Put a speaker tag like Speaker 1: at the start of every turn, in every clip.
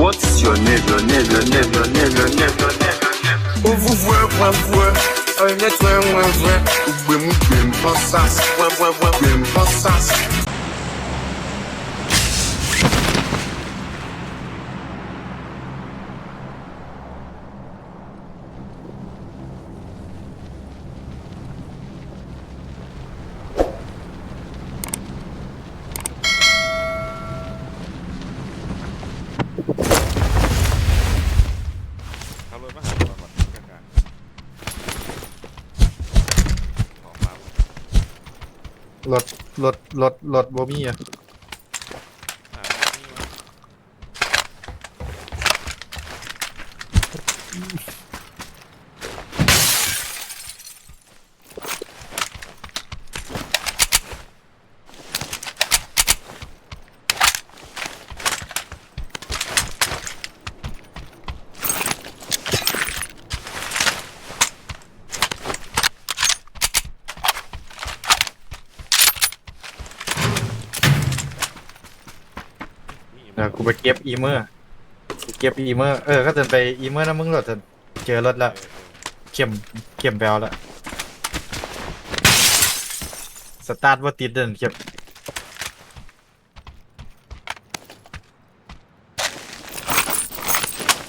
Speaker 1: What's your nigga, nigga, nigga, nigga, nigga, nigga? On vous voit, moi, voit. Un être, un, un, un. Ou bien, ou bien. Ouais, ouais, ouais, bien,
Speaker 2: pas ça. รถร
Speaker 3: ถรถบ่มีอะ
Speaker 2: หาที่มา
Speaker 3: เดี๋ยวกูไปเก็บ อีเมอร์เก็บอีเมอร์เออก็เดินไปอีเมอร์นะมึงรถจะเจอรถละเข็มเข็มแบลละสตาร์ทว่าติดเดินเข็ม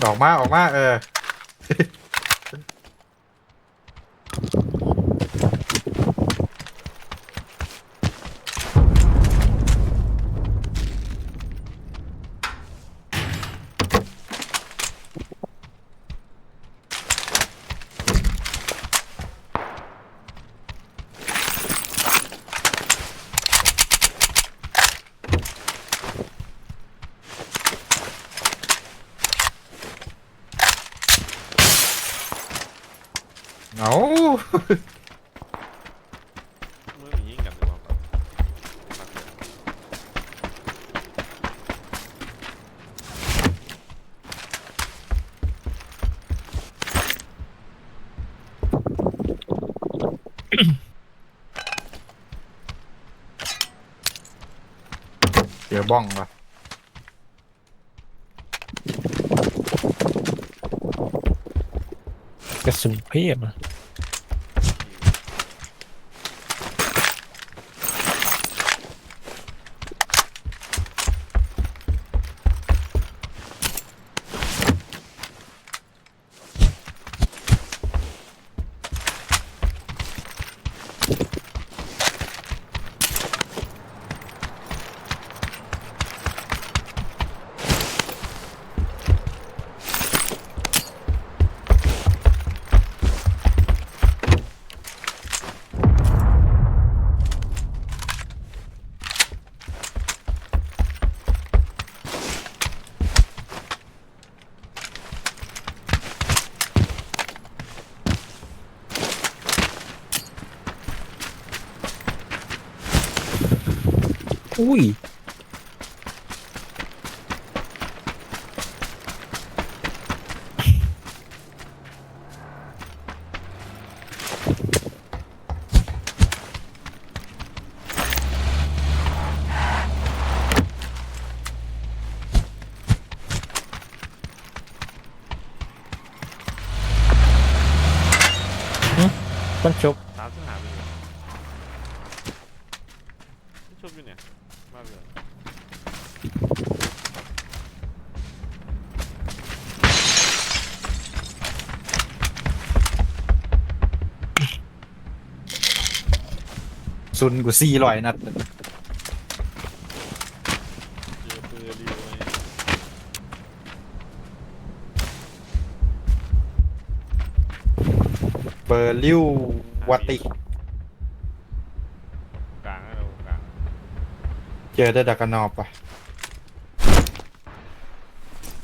Speaker 3: ออกมาออกมาเออ เอา
Speaker 2: เมื่อยิงกั กว่าครับมาเถอะ
Speaker 3: เจอบ้องวะ
Speaker 4: กระสุนเพียบอะ อุ้ย มันจบ
Speaker 2: ตามที่หาไปเลยชมอยู่เนี่ยมาเลย
Speaker 3: ซุนกูสี่ร้อยนัด
Speaker 2: เจอปืนรีวไว้
Speaker 3: เบอร์ลิววัติ
Speaker 2: กลางให้เรากลาง
Speaker 3: เจอได้ดักกันนอบปะ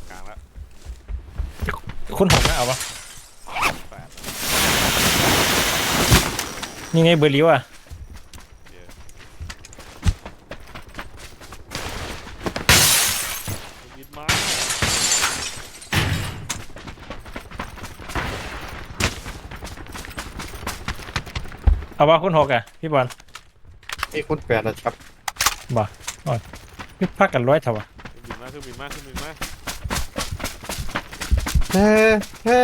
Speaker 2: กลางแล้ว
Speaker 4: คุณของไม่เอาปะ
Speaker 2: แปด
Speaker 4: นี่ไงเบอร์ลิวอะ
Speaker 2: เอา
Speaker 4: ว่าคุณหกอะพี่บอล
Speaker 3: นี่คุณแปดนะครับ
Speaker 4: บ่อ๋อพี่พักกันร้อยเถอะวะ
Speaker 2: บินมากขึ้นบินมากขึ้นบินมาก
Speaker 3: เฮ้เฮ้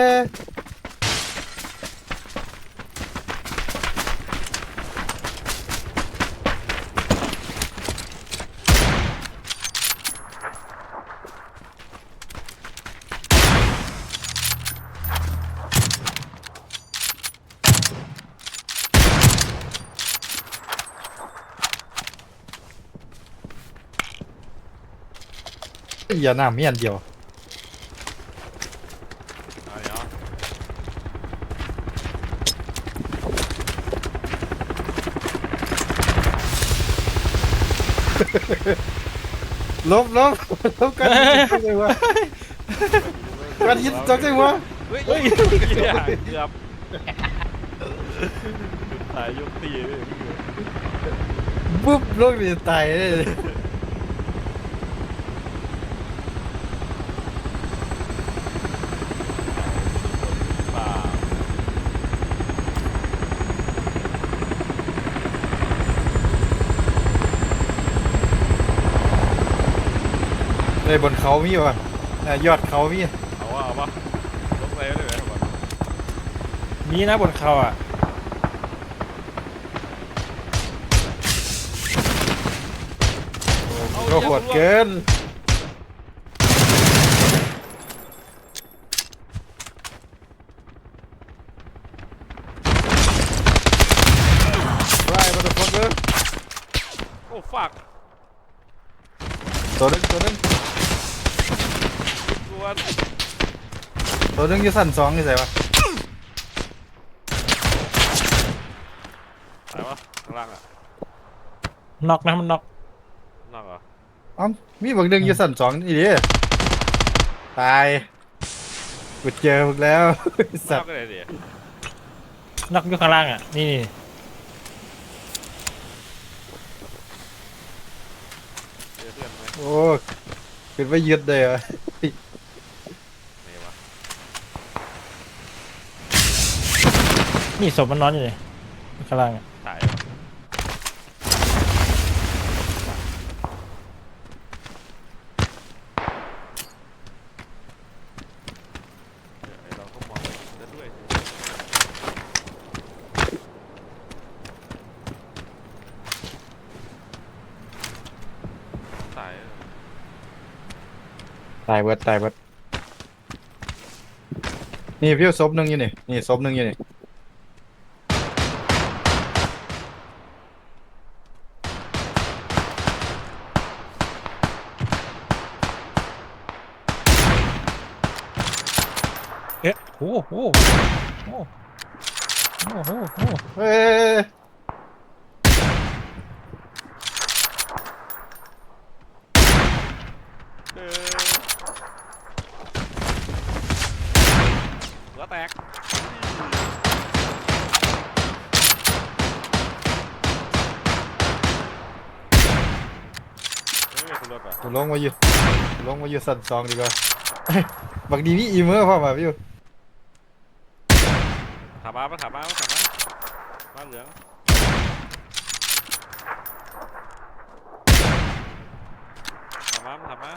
Speaker 3: อย่าหน้ามีอันเดียว
Speaker 2: เอาเดี๋ยว
Speaker 3: ลบลบลบกันจังเลยวะกันยินจังเลยวะ
Speaker 2: เฮ้ย
Speaker 4: เฮ้ย
Speaker 2: เหี้ยเกือบตายยกตีเลย
Speaker 3: ปุ๊บโลกนี้ตายเลย
Speaker 2: ป่า
Speaker 3: เลยบนเขามีวะอะยอดเขามี
Speaker 2: เอาวะเอาวะลงไปเลยไหมครับ
Speaker 4: มีนะบนเขาอะ
Speaker 3: ก็โหดเกินไล่มาทุกคนเลย
Speaker 2: โอ้ฟัก
Speaker 3: ตัวหนึงตัวหนึง
Speaker 2: กวน
Speaker 3: ตัวหนึงอยู่สั่นสองนี่ใส่ปะ
Speaker 2: ตายวะข้างล่างอะ
Speaker 4: น็อกนะมันน็อก
Speaker 2: นอกเหรอ
Speaker 3: อ๋อมีบางหนึ่งอยู่สั่นสองนี่ดิตายกูเจอมึงแล้ว
Speaker 2: น
Speaker 3: สั
Speaker 2: อ
Speaker 3: ต
Speaker 2: ก
Speaker 3: ว์
Speaker 2: ก็ได้ดิ
Speaker 4: น็อกอยู่ข้างล่างอะ นี่นี่
Speaker 2: เจอเพื่อนไหม
Speaker 3: โอ้เป็นว่ายึดเลยเหรอ
Speaker 2: ไหนวะ
Speaker 4: นี่ศพมันนอนอยู่เลยข้างล่างอะ
Speaker 2: ตายวะเดี๋ยวไอ้เราก็มองไปเรื่อยๆตายแล้ว
Speaker 3: ตายเบิดตายเบิดนี่พี่ศพหนึ่งอยู่นี่นี่ศพหนึ่งอยู่นี่
Speaker 4: เอ๊ะโอ้โหโอ้โหโอ้โหโอ้โห
Speaker 3: เฮ้ย
Speaker 2: เออหัวแตกเฮ้ยคุณรถอะ
Speaker 3: กูลงมาอยู่กูลงมาอยู่สั่นสองดีกว่าเอ้ยบักดีนี่อีเมอร์พ่อมาพี่
Speaker 2: ขับมาปะขับมาปะขับมาบ้านเหลืองขับมาขับมา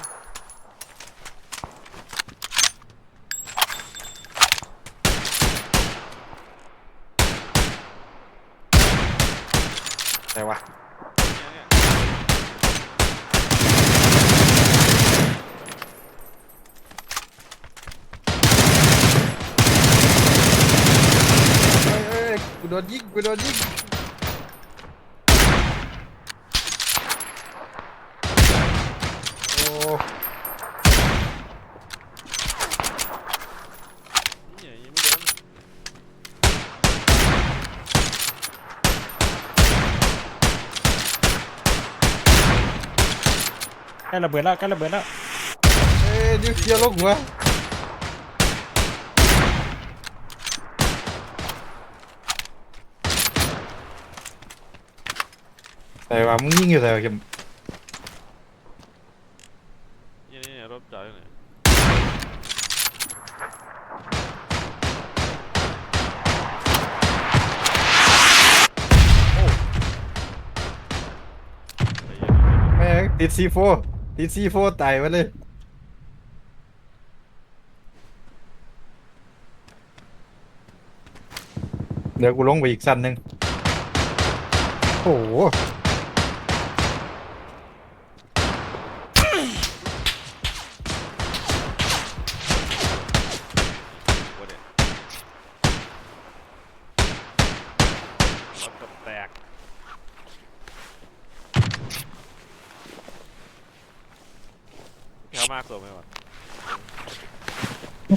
Speaker 3: แต่วะ
Speaker 2: เนี่ยเนี่ย
Speaker 3: เฮ้ยเฮ้ย กูโดนยิงกูโดนยิงโอ้
Speaker 2: เนี่ยยังไม่โดน
Speaker 4: ใกล้ระเบิดแล้วใกล้ระเบิดแล้ว
Speaker 3: เอ้ยนิ้วเคลียร์ลงหัว แต่ว่ามึงยิงอยู่แต่เข็ม
Speaker 2: นี่นี่รถจ่ายนี่ย
Speaker 3: แม่ติดซีโฟติดซีโฟตายไปเลยเดี๋ยวกูลงไปอีกสั้นหนึ่งโอ้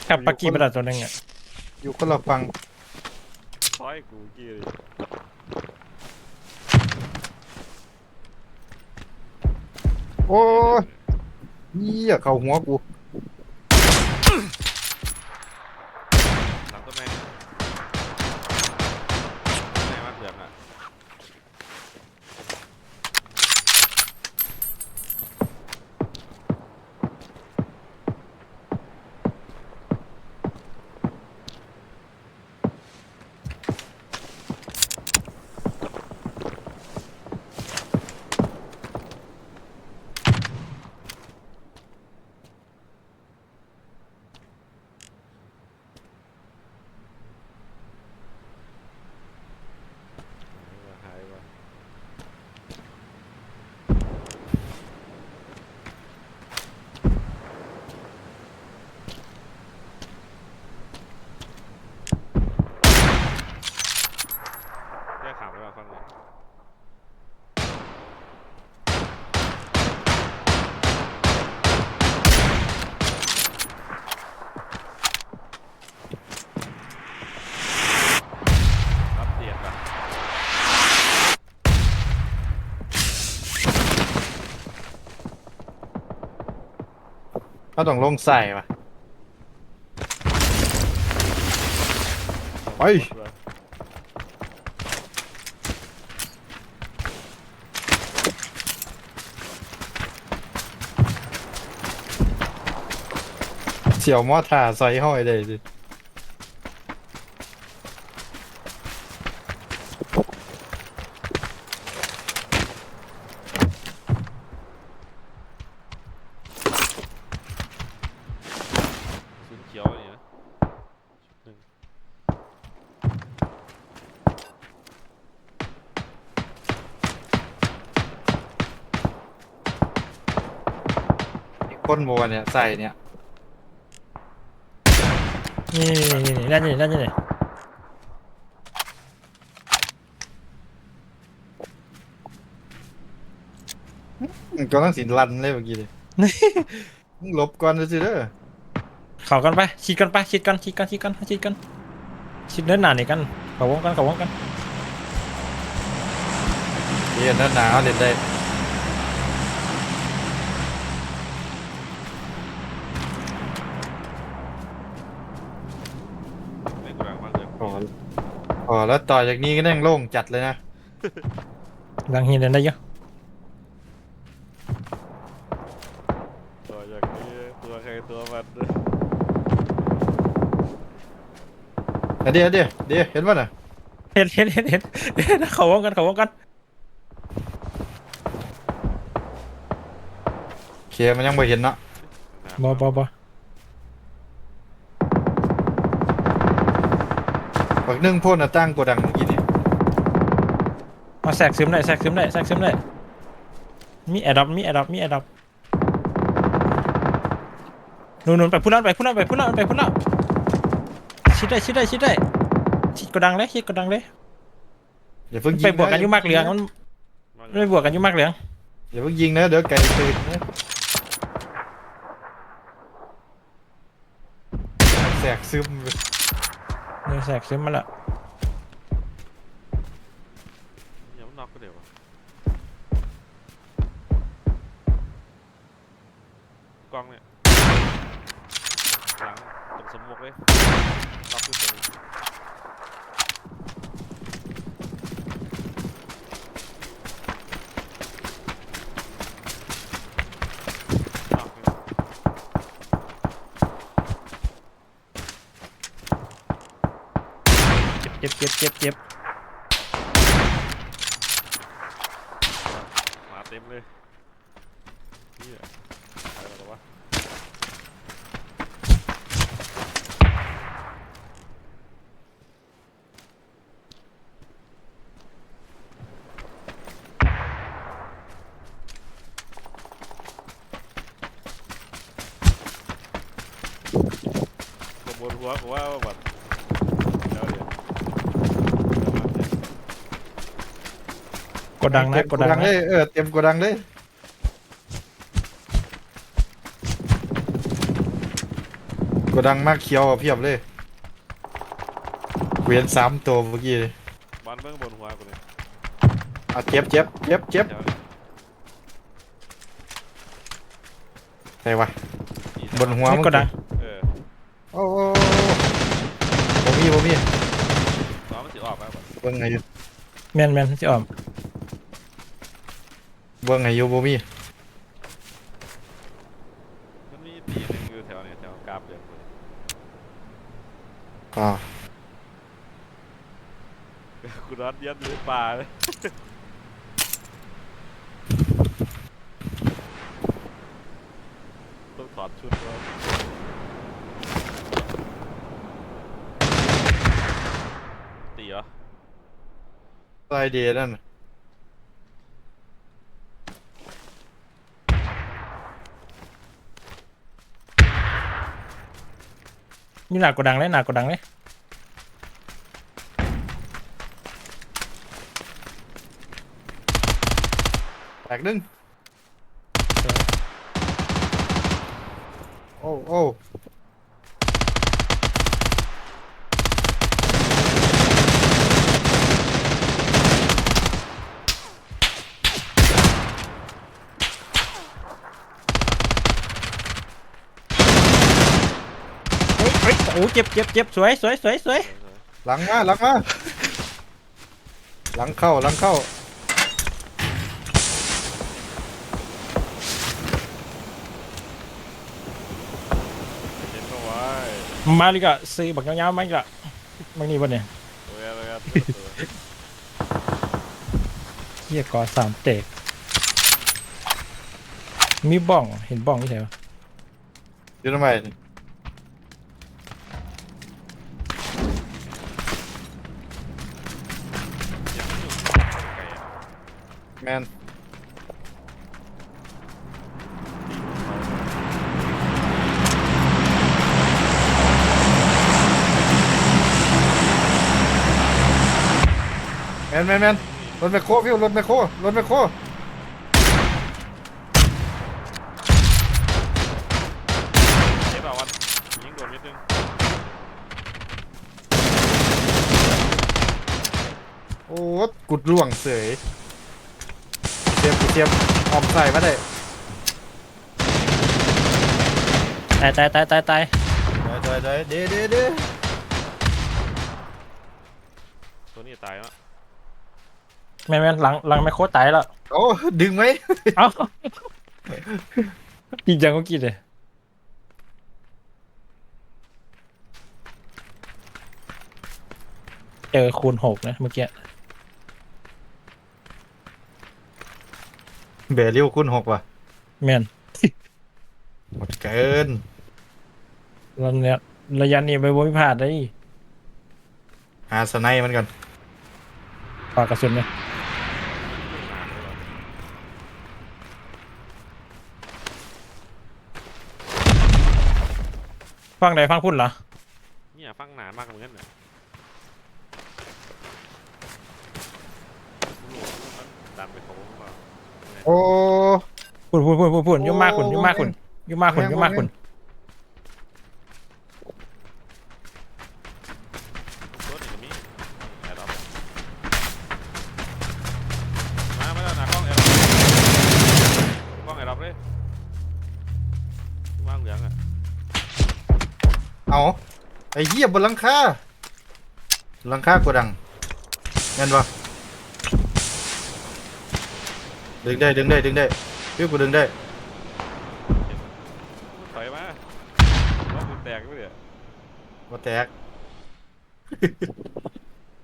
Speaker 4: กับปักกี้ประดับตัวหนึงอะ
Speaker 3: อยู่คนละฟัง
Speaker 2: ซอยกูกี้เลย
Speaker 3: โอ้ยเหี้ยเข้าหัวกู
Speaker 2: หลังต้นไม้ต้นไม้มากเหลืองอะ หายว่ะแยกขาวไปว่าฟังเลยรับเดียดว่ะ
Speaker 3: เขาต้องลงใส่ว่ะไปเสี่ยวมอถ่าใส่ห้อยได้ดิ
Speaker 2: สีเขียวนี่นะหนึ่ง
Speaker 3: ก้นบัวเนี่ยใส่เนี่ย
Speaker 4: นี่นี่นี่นั่นนี่นั่นนี่
Speaker 3: มันก็ต้องสิลันเลยเมื่อกี้เลยมึงหลบก่อนสิเด้อ
Speaker 4: เข้ากันไปชิดกันไปชิดกันชิดกันชิดกันชิดกันชิดเดินหนานี่กันเขาวงกันเขาวงกัน
Speaker 3: เรียนหนาวเล่นได้
Speaker 2: ไม่กูดังมากเลย
Speaker 3: พอพอ แล้วต่อจากนี้ก็นั่งโล่งจัดเลยนะ
Speaker 4: หลังเฮียเดินได้เยอะ
Speaker 2: ตัวอย่างนี้ตัวใครตัวมันเลย
Speaker 3: เดี๋ยวเดี๋ยวเดี๋ยวเห็นป่ะน่ะ
Speaker 4: เห็นเห็นเห็นเห็นเห็นเขาวงกันเขาวงกัน
Speaker 3: เคลียร์มันยังไม่เห็นเนาะ
Speaker 4: บอบอบอ
Speaker 3: บักนึ่งพ่นน่ะตั้งโกดังเมื่อกี้นี่
Speaker 4: มาแทรกซึมได้แทรกซึมได้แทรกซึมได้มีแอดดับมีแอดดับมีแอดดับนู่นนู่นไปพุ่นนั่นไปพุ่นนั่นไปพุ่นนั่นไปพุ่นนั่นชิดได้ชิดได้ชิดได้ชิดกดังเลยชิดกดังเลย
Speaker 3: อย่าเพิ่งยิง
Speaker 4: ไปบวกกันอยุ่มากเหลืองมันไม่บวกกันอยุ่มากเหลือง
Speaker 3: อย่าเพิ่งยิงนะเดี๋ยวไก่ตื่นนะแสกซึม
Speaker 4: นี่แทรกซึมมาละ
Speaker 2: เดี๋ยวมันอกก็เดี๋ยวกล้องเนี่ย เจ็
Speaker 4: บเจ็บ
Speaker 2: มาเต็มเลยนี่อะไรหรอวะขบวนหัวกูว่าแบบ
Speaker 4: กดดังนะ
Speaker 3: เต็ม
Speaker 4: กดดัง
Speaker 3: เล
Speaker 4: นะ
Speaker 3: ยเออเต็มกดดังเลยกดดังมากเคียวอะเพียบเลยเวียนสามตัวเมื่อกี้เลย
Speaker 2: บอลเบื้องบนหัวกูเลย
Speaker 3: อะเจ็บเจ็บเจ็บเจ็บ
Speaker 2: เดี๋ยว
Speaker 3: ใช่วะ
Speaker 2: อี
Speaker 3: บนหัว
Speaker 4: ไม่
Speaker 3: มึง
Speaker 4: กดดัง
Speaker 2: เออ
Speaker 3: โอ้โอ้โอ้บ่มีบ่มี
Speaker 2: น้องมันสิออกแล้วแบบ
Speaker 3: เบิ่งไงอยู่
Speaker 4: แมนแมนที่ออม
Speaker 3: เบิ่งไงอยู่บ่มี
Speaker 2: มันมีตีหนึงอยู่แถวเนี่ยแถวกราบเดือนกู
Speaker 3: อ่า
Speaker 2: กูนอนเย็นหรือป่าเลยต้องถอดชุดด้วยตีเหรอ
Speaker 3: ไอเดียนั่นน่ะ
Speaker 4: นี่หนักกดดังเลยหนักกดดังเลย
Speaker 3: แตกหนึ่ง โอ้โอ้
Speaker 4: เฮ้ยเฮ้ยโอ้เจ็บเจ็บเจ็บสวยสวยสวยสวย
Speaker 3: หลังมาหลังมาหลังเข้าหลังเข้า
Speaker 2: เห็นเขาไว้
Speaker 4: มาเลยก็ซื้อบักยาวๆมาอีกละบางนี่วันเนี่ย
Speaker 2: โอ้ยโอ้ยโอ้ย
Speaker 4: เฮียกอสามเตกมีบ้องเห็นบ้องที่ไหนวะ
Speaker 3: อยู่ทำไม แมนแมนแมนแมนรถแมคโครพี่รถแมคโครรถแมคโคร
Speaker 2: เจ็บเอาวันยิงโดนนิดนึง
Speaker 3: โอ้กุดล่วงเสย เตรียมเตรียมออมใส่มาได้
Speaker 4: ตายตายตายตายตาย
Speaker 3: เดี๋ยวเดี๋ยวเดี๋ยวเดี๋ยวเดี๋ยว
Speaker 2: ตัวนี้ตายแล้ว
Speaker 4: แมนแมนหลังหลังไม่โคตรตายแล้ว
Speaker 3: โอ้ดึงไหม
Speaker 4: เอ้าจริงจังก็กินเลยเจอคูณหกนะเมื่อกี้
Speaker 3: เบริวคุณหกว่ะ
Speaker 4: แมน
Speaker 3: หมดเกิน
Speaker 4: ระยะระยะนี้ไปบนผ่านได้
Speaker 3: หาสไนด์มันก่อน
Speaker 4: ปากกระสุนเลยฟังไหนฟังพุ่นเหรอ
Speaker 2: เนี่ยฟังหนามากเหมือนกันเนี่ยดันไปเขามา
Speaker 3: โอ้
Speaker 4: พุ่นพุ่นพุ่นพุ่นพุ่นยุ่งมากคุณยุ่งมากคุณยุ่งมากคุณยุ่งมากคุณ
Speaker 2: ตัวนี้ก็มีแอร์ดรอปมาไม่ได้หนากล้องแอร์ดรอปกล้องแอร์ดรอปเลยว่างเหลืองอะ
Speaker 3: เอาไอ้เหี้ยบนหลังคาหลังคาโกดังเงินปะ ดึงได้ดึงได้ดึงได้พี่กูดึงได้
Speaker 2: ถอยมาล้อกูแตกไปเลย
Speaker 3: มาแตก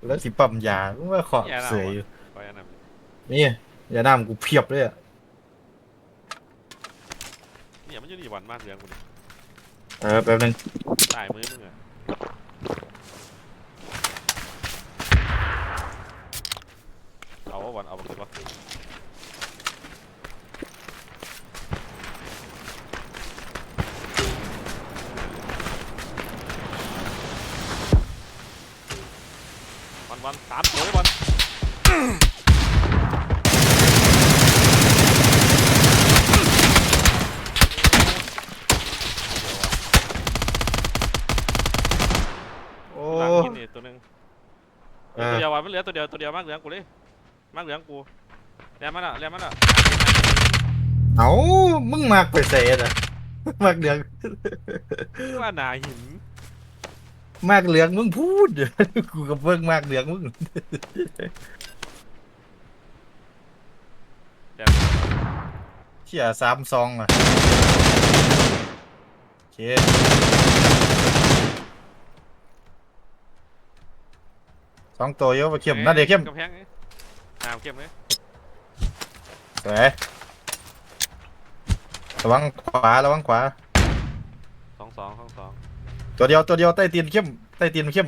Speaker 3: แล้วสิปั๊มยากูว่าขอเสยอยู่
Speaker 2: ถอยอันนั้น
Speaker 3: นี่ยาน้ำกูเพียบเลยอะ
Speaker 2: เนี่ยมันอยู่นี่วันมากเหลืองกูนี่
Speaker 3: เออแป๊บนึง
Speaker 2: ตายมือมึงอะเอาวะวันเอาไปเลยวะ บอลสามตัวเลยบอลเดี๋ยวอะ
Speaker 3: โอ้
Speaker 2: หลังกินนี่ตัวหนึง
Speaker 3: เออ
Speaker 2: ตัวเดียวว่ะมันเหลือตัวเดียวตัวเดียวมากเหลืองกูเลยมากเหลืองกูเรียนมันอะเรียนมันอะ
Speaker 3: เอามึงมากไปเสดอะมากเหลือง
Speaker 2: ว่าหนาหิน
Speaker 3: มากเหลืองมึงพูด กูกับเบิ่งมากเหลืองมึง
Speaker 2: เดี๋ยว
Speaker 3: เชี่ยสามซองอะโอเคสองตัวเยอะไปเข้มน่าเด็กเข้ม
Speaker 2: กำแพงนี่น้ำเข้มเลย
Speaker 3: สวยระวังขวาระวังขวา
Speaker 2: สองสองสองสอง
Speaker 3: ตัวเดียวตัวเดียวใต้ตีนเข้มใต้ตีนเข้ม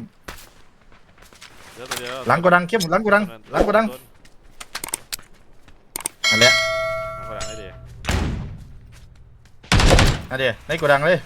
Speaker 2: เหลือตัวเดียว
Speaker 3: หลังกดดังเข้มหลังกดดังหลังกดดังอันเนี้ย
Speaker 2: หลังกดดังได้ดี
Speaker 3: อันเดียในกดดังเลย